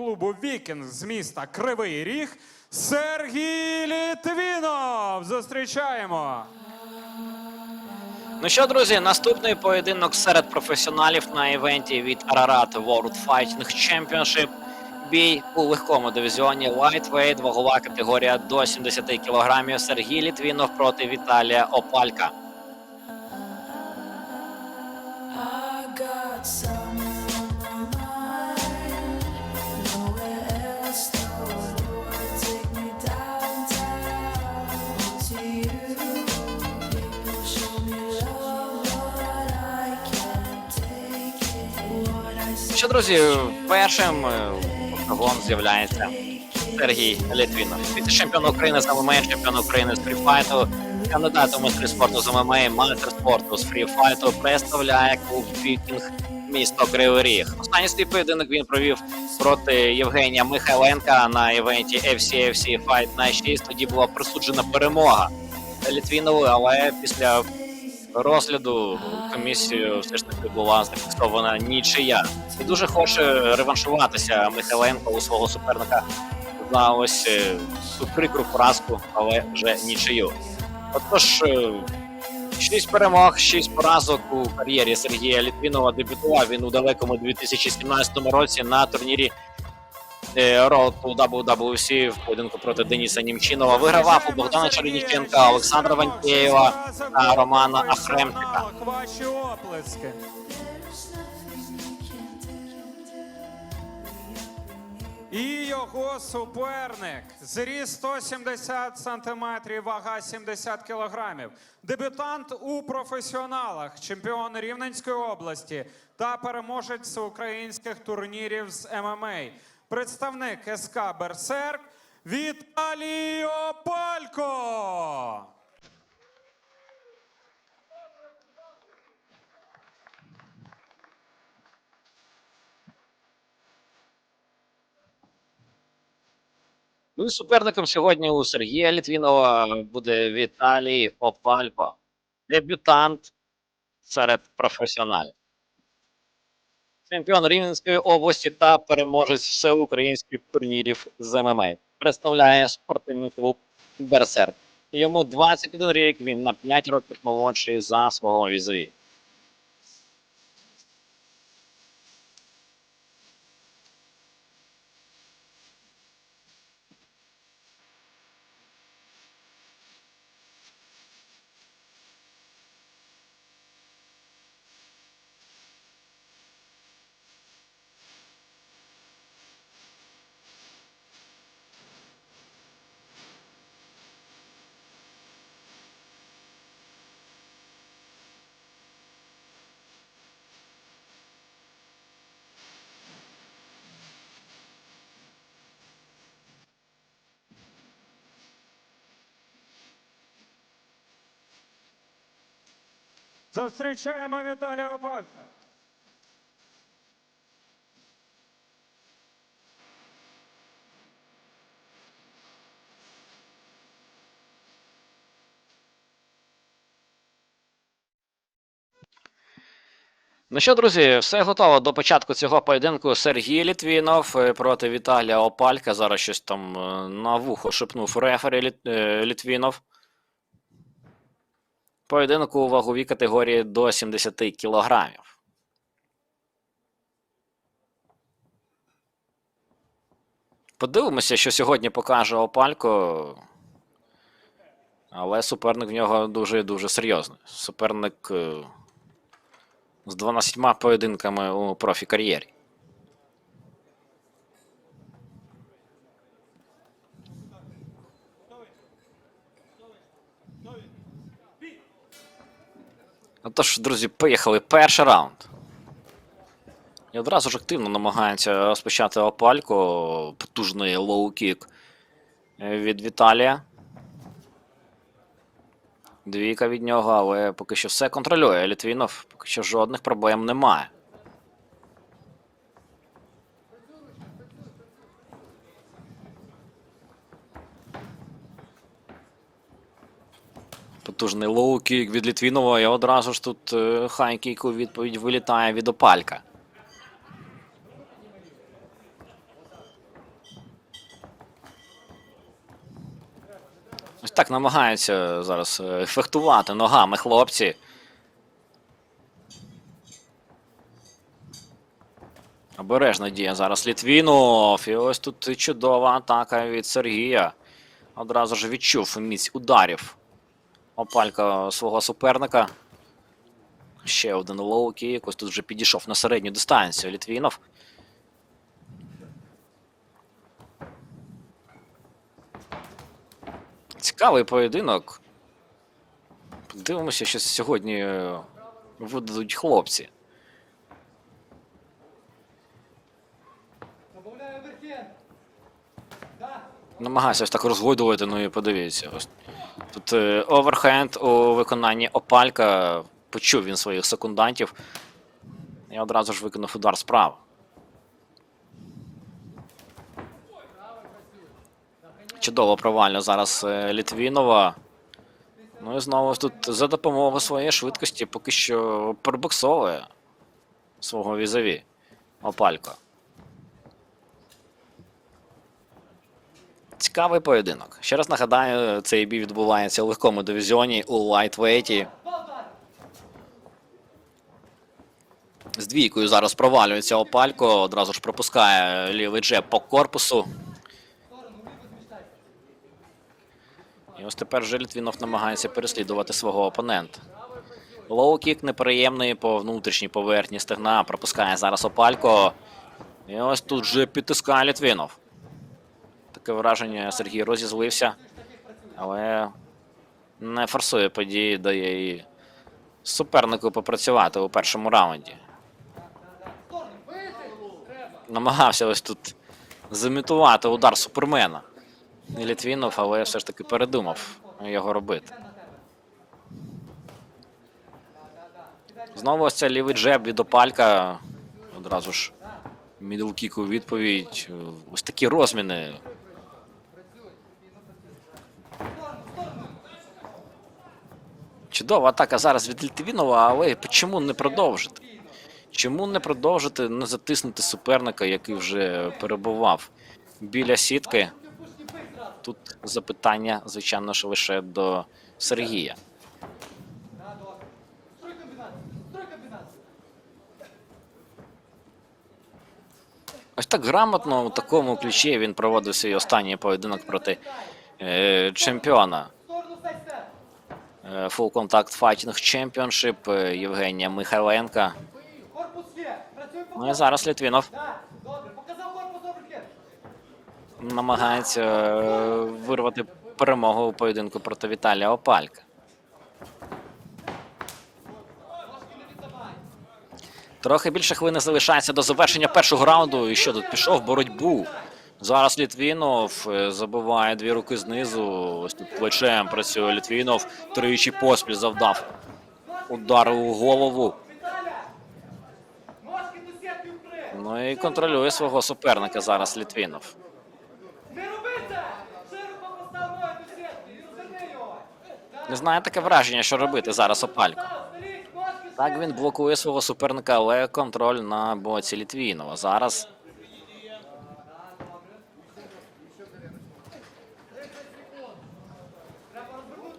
клубу Вікінг з міста Кривий Ріг Сергій Літвінов. Зустрічаємо. Ну що, друзі, наступний поєдинок серед професіоналів на івенті від Ararat World Fighting Championship. Бій у легкому дивізіоні Lightweight, вагова категорія до 70 кг. Сергій Літвінов проти Віталія Опалька. I got summer Що, друзі, першим е, з'являється Сергій Літвінов. Віце-чемпіон України з ММА, чемпіон України з фріфайту, кандидат у майстри спорту з ММА, майстер спорту з фріфайту, представляє клуб Вікінг місто Кривий Ріг. Останній свій поєдинок він провів проти Євгенія Михайленка на івенті FCFC Fight Night 6. Тоді була присуджена перемога Літвінову, але після розгляду комісією все ж таки була зафіксована нічия. І дуже хоче реваншуватися Михайленко у свого суперника за ось е, цю прикру поразку, але вже нічию. Отож, е, шість перемог, шість поразок у кар'єрі Сергія Літвінова дебютував він у далекому 2017 році на турнірі е, Road WWC в поєдинку проти Дениса Німчинова. Вигравав у Богдана Черніченка, Олександра Вантєєва та Романа Ахремчика. Ваші оплески. І його суперник. Зріст 170 сантиметрів, вага 70 кілограмів. Дебютант у професіоналах, чемпіон Рівненської області та переможець всеукраїнських турнірів з ММА. Представник СК Берсерк Віталій Опалько. Ну і суперником сьогодні у Сергія Літвінова буде Віталій Опалько, дебютант серед професіоналів. Чемпіон Рівненської області та переможець всеукраїнських турнірів з ММА. Представляє спортивний клуб Берсерк. Йому 21 рік, він на 5 років молодший за свого візові. Зустрічаємо Віталія Опалька. Ну що, друзі, все готово до початку цього поєдинку. Сергій Літвінов е, проти Віталія Опалька. Зараз щось там е, на вухо шепнув рефері е, Літвінов. Поєдинок у ваговій категорії до 70 кілограмів. Подивимося, що сьогодні покаже Опалько. Але суперник в нього дуже дуже серйозний. Суперник. е, з 12 поєдинками у профі-кар'єрі. Отож, друзі, поїхали. Перший раунд. І одразу ж активно намагається розпочати опальку. Потужний лоу-кік від Віталія. Двійка від нього, але поки що все контролює. Літвінов поки що жодних проблем немає. потужний лоукік від Літвінова. І одразу ж тут е, хайкік відповідь вилітає від опалька. Ось так намагаються зараз е, фехтувати ногами хлопці. Обережна дія зараз Літвінов. І ось тут чудова атака від Сергія. Одразу ж відчув міць ударів. Опалька свого суперника. Ще один лоу-кік. Ось тут вже підійшов на середню дистанцію Літвінов. Цікавий поєдинок. Подивимося, що сьогодні е, видадуть хлопці. Намагаюся ось так розгойдувати, ну і подивіться. Ось. Тут оверхенд у виконанні Опалька. Почув він своїх секундантів. І одразу ж виконав удар справа. Чудово провально зараз е, Літвінова. Ну і знову тут за допомогою своєї швидкості поки що перебоксовує свого візаві Опалько. Цікавий поєдинок. Ще раз нагадаю, цей бій відбувається у легкому дивізіоні у лайтвейті. З двійкою зараз провалюється Опалько, одразу ж пропускає лівий джеб по корпусу. І ось тепер вже намагається переслідувати свого опонента. Лоу-кік неприємний по внутрішній поверхні стегна. Пропускає зараз Опалько. І ось тут же підтискає Літвінов. Таке враження Сергій розізлився, але не форсує події, дає і супернику попрацювати у першому раунді. Намагався ось тут замітувати удар супермена. Літвінов, але все ж таки передумав його робити. Знову ось це лівий джеб від Опалька. Одразу ж мідлкік у відповідь. Ось такі розміни. Чудова атака зараз від Літвінова, але чому не продовжити? Чому не продовжити, не затиснути суперника, який вже перебував біля сітки? Тут запитання, звичайно ж, лише до Сергія. Ось так грамотно у такому ключі він проводив свій останній поєдинок проти е, чемпіона. Е, Full Contact Fighting Championship е, Євгенія Михайленка. Ну і зараз Літвінов намагається е, вирвати перемогу у поєдинку проти Віталія Опалька. Трохи більше хвилини залишається до завершення першого раунду. І що тут пішов боротьбу. Зараз Літвінов е, забиває дві руки знизу. Ось тут плечем працює Літвінов. Тричі поспіль завдав удар у голову. Ну і контролює свого суперника зараз Літвінов. Не знаю таке враження, що робити зараз Опалько. Так він блокує свого суперника, але контроль на боці Літвінова. Зараз.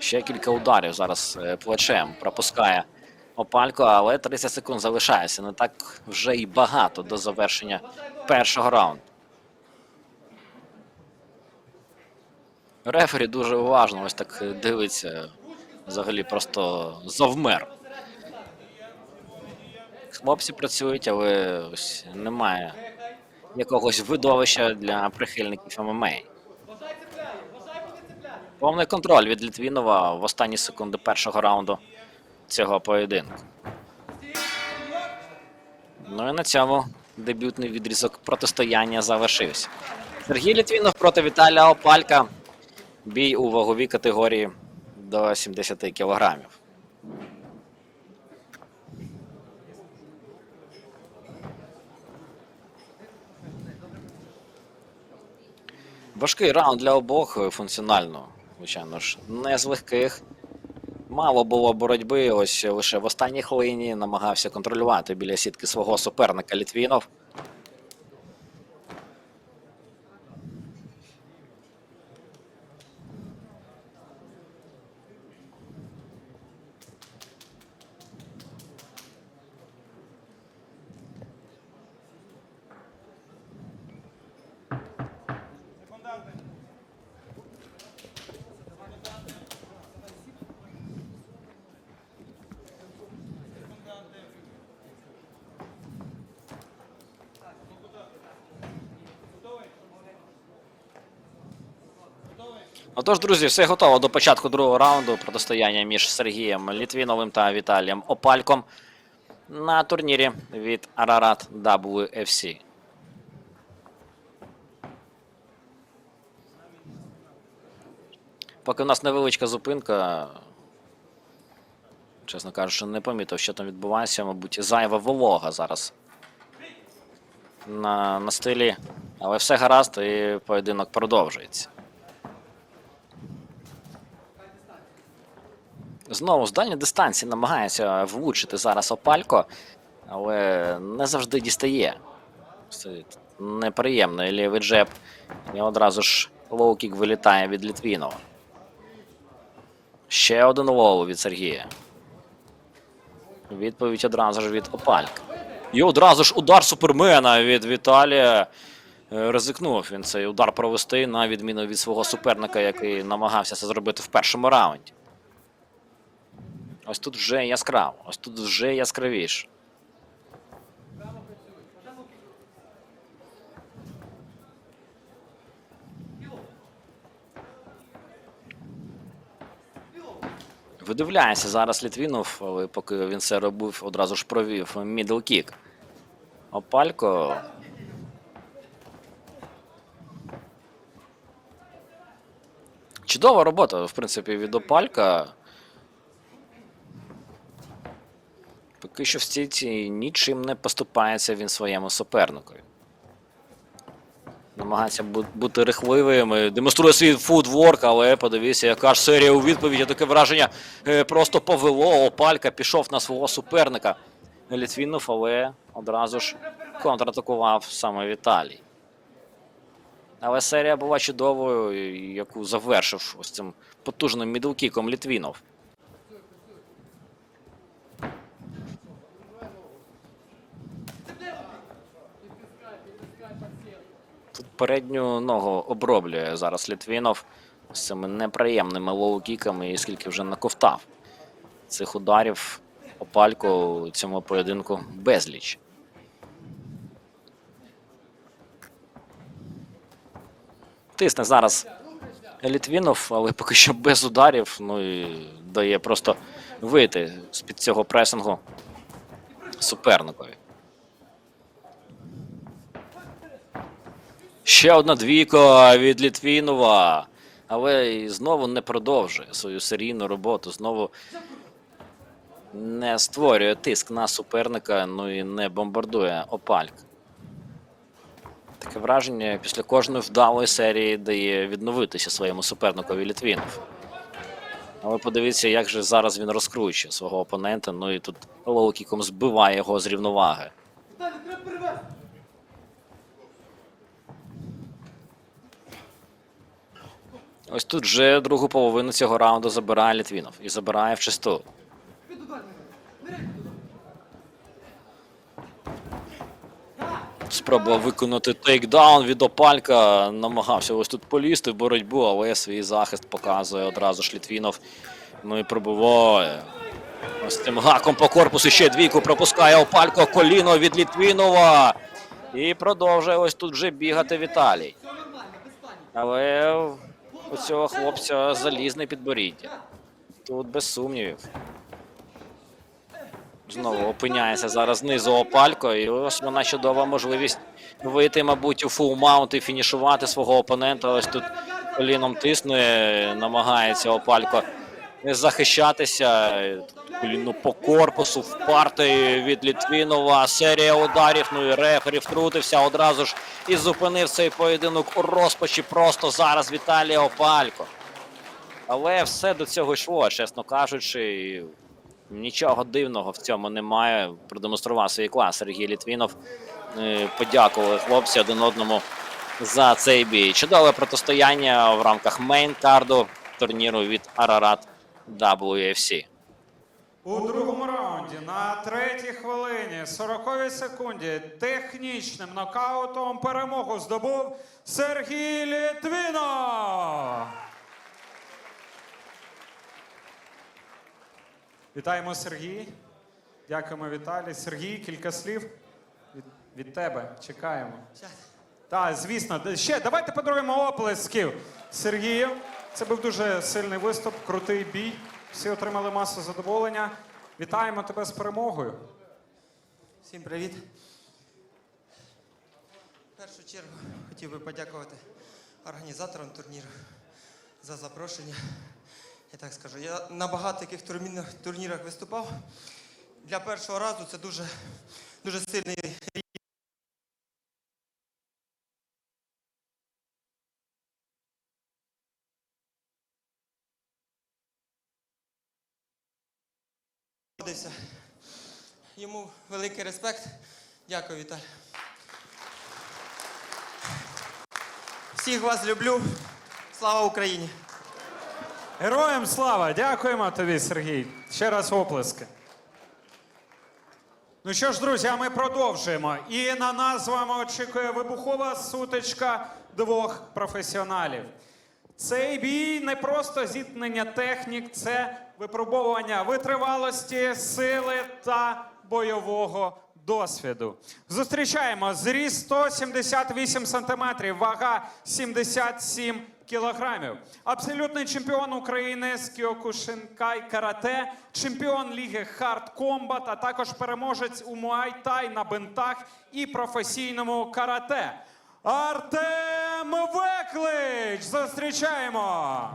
Ще кілька ударів зараз е, плечем пропускає Опалько, але 30 секунд залишається. Не так вже і багато до завершення першого раунду. Рефері дуже уважно ось так дивиться. Взагалі просто завмер. Хлопці працюють, але ось немає якогось видовища для прихильників ММА. Повний контроль від Літвінова в останні секунди першого раунду цього поєдинку. Ну і на цьому дебютний відрізок протистояння завершився. Сергій Літвінов проти Віталія Опалька. Бій у ваговій категорії до 70 кілограмів. Важкий раунд для обох функціонально, звичайно ж, не з легких. Мало було боротьби, ось лише в останній хвилині намагався контролювати біля сітки свого суперника Літвінов. Отож, друзі, все готово до початку другого раунду протистояння між Сергієм Літвіновим та Віталієм Опальком на турнірі від Ararat WFC. Поки у нас невеличка зупинка, чесно кажучи, не помітив, що там відбувається. Мабуть, зайва волога зараз на, на стилі. Але все гаразд, і поєдинок продовжується. Знову з дальньої дистанції намагається влучити зараз Опалько, але не завжди дістає. Це неприємно. Лівий джеб. І одразу ж лоу-кік вилітає від Літвінова. Ще один лоу від Сергія. Відповідь одразу ж від Опалька. І одразу ж удар супермена від Віталія. Е, Ризикнув він цей удар провести на відміну від свого суперника, який намагався це зробити в першому раунді. Ось тут вже яскраво, ось тут вже яскравіше. Видивляється зараз Літвінов, але поки він це робив, одразу ж провів мідл кік. Опалько. Чудова робота, в принципі, від Опалька. Поки що в стійці нічим не поступається він своєму суперникові. Намагається бути рихливим, демонструє свій футворк, але подивіться, яка ж серія у відповіді. Таке враження е, просто повело. Опалька пішов на свого суперника. Літвінов, але одразу ж контратакував саме Віталій. Але серія була чудовою, яку завершив ось цим потужним мідлкіком Літвінов. Передню ногу оброблює зараз Літвінов з цими неприємними лоу-кіками, і скільки вже наковтав цих ударів опалько у цьому поєдинку безліч. Тисне зараз Літвінов, але поки що без ударів. Ну і дає просто вийти з-під цього пресингу суперникові. Ще одна двійка від Літвінова. Але знову не продовжує свою серійну роботу. Знову не створює тиск на суперника, ну і не бомбардує опальк. Таке враження після кожної вдалої серії дає відновитися своєму суперникові Літвінов. Але подивіться, як же зараз він розкручує свого опонента. Ну і тут лоукіком збиває його з рівноваги. Ось тут вже другу половину цього раунду забирає Літвінов і забирає в чисту. Спробував виконати тейкдаун від опалька. Намагався ось тут полізти в боротьбу, але свій захист показує одразу ж Літвінов. Ну і пробиває. Ось цим гаком по корпусу ще двійку пропускає опалько коліно від Літвінова. І продовжує ось тут вже бігати Віталій. Але у цього хлопця залізне підборіддя. Тут без сумнівів. Знову опиняється зараз знизу опалько, і ось вона чудова можливість вийти, мабуть, у фул маунт і фінішувати свого опонента. Ось тут коліном тисне, намагається опалько захищатися. Коліно по корпусу впарти від Літвінова. Серія ударів. Ну і рефері втрутився одразу ж і зупинив цей поєдинок у розпачі. Просто зараз Віталія Опалько. Але все до цього йшло, чесно кажучи. Нічого дивного в цьому немає. Продемонстрував свій клас Сергій Літвінов. Е, Подякували хлопці один одному за цей бій. Чудове протистояння в рамках мейн-карду турніру від Ararat WFC. У другому раунді на третій хвилині 40 секунді технічним нокаутом перемогу здобув Сергій Літвінов. Вітаємо Сергій. Дякуємо, Віталій. Сергій, кілька слів від, від тебе. Чекаємо. Так, звісно. Ще давайте подаруємо оплесків Сергію. Це був дуже сильний виступ, крутий бій. Всі отримали масу задоволення. Вітаємо тебе з перемогою. Всім привіт. В першу чергу хотів би подякувати організаторам турніру за запрошення. Я так скажу, я на багато яких турнірах виступав. Для першого разу це дуже, дуже сильний Йому великий респект. Дякую, Віталій. Всіх вас люблю. Слава Україні! Героям слава! Дякуємо тобі, Сергій. Ще раз оплески. Ну що ж, друзі, ми продовжуємо. І на нас з вами очікує вибухова сутичка двох професіоналів. Цей бій не просто зіткнення технік, це випробовування витривалості, сили та бойового досвіду. Зустрічаємо зріст 178 сантиметрів, вага 77 кілограмів. Абсолютний чемпіон України з Кіокушинкай карате, чемпіон ліги Хард Комбат, а також переможець у Муай-Тай на бинтах і професійному карате. Артем Веклич! Зустрічаємо!